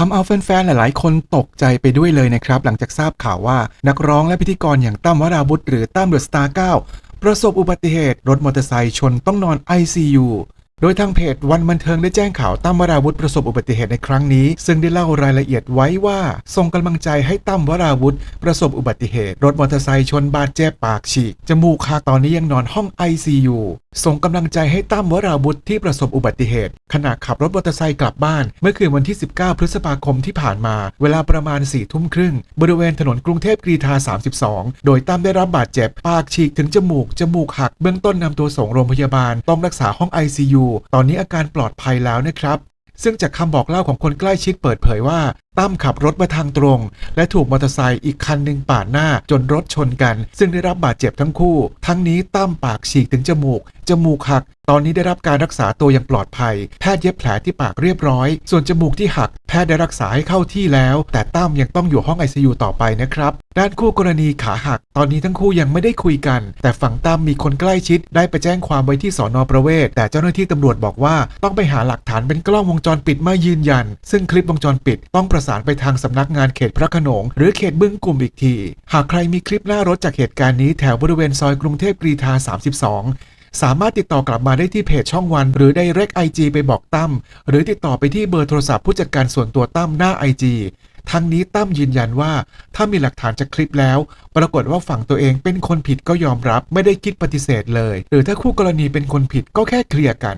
ทำเอาแฟนๆ หลายๆ คนตกใจไปด้วยเลยนะครับ หลังจากทราบข่าวว่านักร้องและพิธีกรอย่างตั้มวราวุธหรือตั้มเดอะสตาร์เก้าประสบอุบัติเหตุรถมอเตอร์ไซค์ชนต้องนอน ICU โดยทางเพจวันบันเทิงได้แจ้งข่าวตั้มวราวุธประสบอุบัติเหตุในครั้งนี้ ซึ่งได้เล่ารายละเอียดไว้ว่าส่งกำลังใจให้ตั้มวราวุธประสบอุบัติเหตุ รถมอเตอร์ไซค์ชนบาดเจ็บปากฉีก จมูกหักตอนนี้ยังนอนห้อง ICU ส่งกำลังใจให้ตั้มวราวุธที่ประสบอุบัติเหตุ ขณะขับรถมอเตอร์ไซค์กลับบ้าน เมื่อคืนวันที่ 19 พฤษภาคมที่ผ่านมา เวลาประมาณ4ทุ่มครึ่ง บริเวณถนนกรุงเทพกรีฑา32 โดยตั้มได้รับบาดเจ็บ ปากฉีกถึงจมูก จมูกหัก เบื้องต้นนำตัวส่งโรงพยาบาล ต้องรักษาห้อง ICU ตอนนี้อาการปลอดภัยแล้วนะครับซึ่งจากคำบอกเล่าของคนใกล้ชิดเปิดเผยว่าตั้มขับรถมาทางตรง และถูกมอเตอร์ไซค์อีกคันหนึ่งปาดหน้าจนรถชนกัน ซึ่งได้รับบาดเจ็บทั้งคู่ ทั้งนี้ตั้มปากฉีกถึงจมูก จมูกหัก ตอนนี้ได้รับการรักษาตัวอย่างปลอดภัย แพทย์เย็บแผลที่ปากเรียบร้อย ส่วนจมูกที่หัก แพทย์ได้รักษาให้เข้าที่แล้ว แต่ตั้มยังต้องอยู่ห้อง ICU ต่อไปนะครับ ด้านคู่กรณีขาหัก ตอนนี้ทั้งคู่ยังไม่ได้คุยกัน แต่ฝั่งตั้มมีคนใกล้ชิด ได้ไปแจ้งความไว้ที่สอนอประเวศ แต่เจ้าหน้าที่ตำรวจบอกว่าต้องไปหาหลักฐานเป็นกล้องวงจรปิดมายืนยัน ซึ่งคลิปวงจรปิด ต้องประสานไปทางสำนักงานเขตพระโขนง หรือเขตบึ้งกลุ่มอีกที หากใครมีคลิปหน้ารถจากเหตุการณ์นี้แถวบริเวณซอยกรุงเทพกรีฑา32 สามารถติดต่อกลับมาได้ที่เพจช่องวัน หรือ Direct IG ไปบอกตั้มหรือติดต่อไปที่เบอร์โทรศัพท์ผู้จัดการส่วนตัวตั้มหน้าไอจีทั้งนี้ตั้มยืนยันว่า ถ้ามีหลักฐานจากคลิปแล้ว ปรากฏว่าฝั่งตัวเองเป็นคนผิดก็ยอมรับไม่ได้คิดปฏิเสธเลย หรือถ้าคู่กรณีเป็นคนผิดก็แค่เคลียร์กัน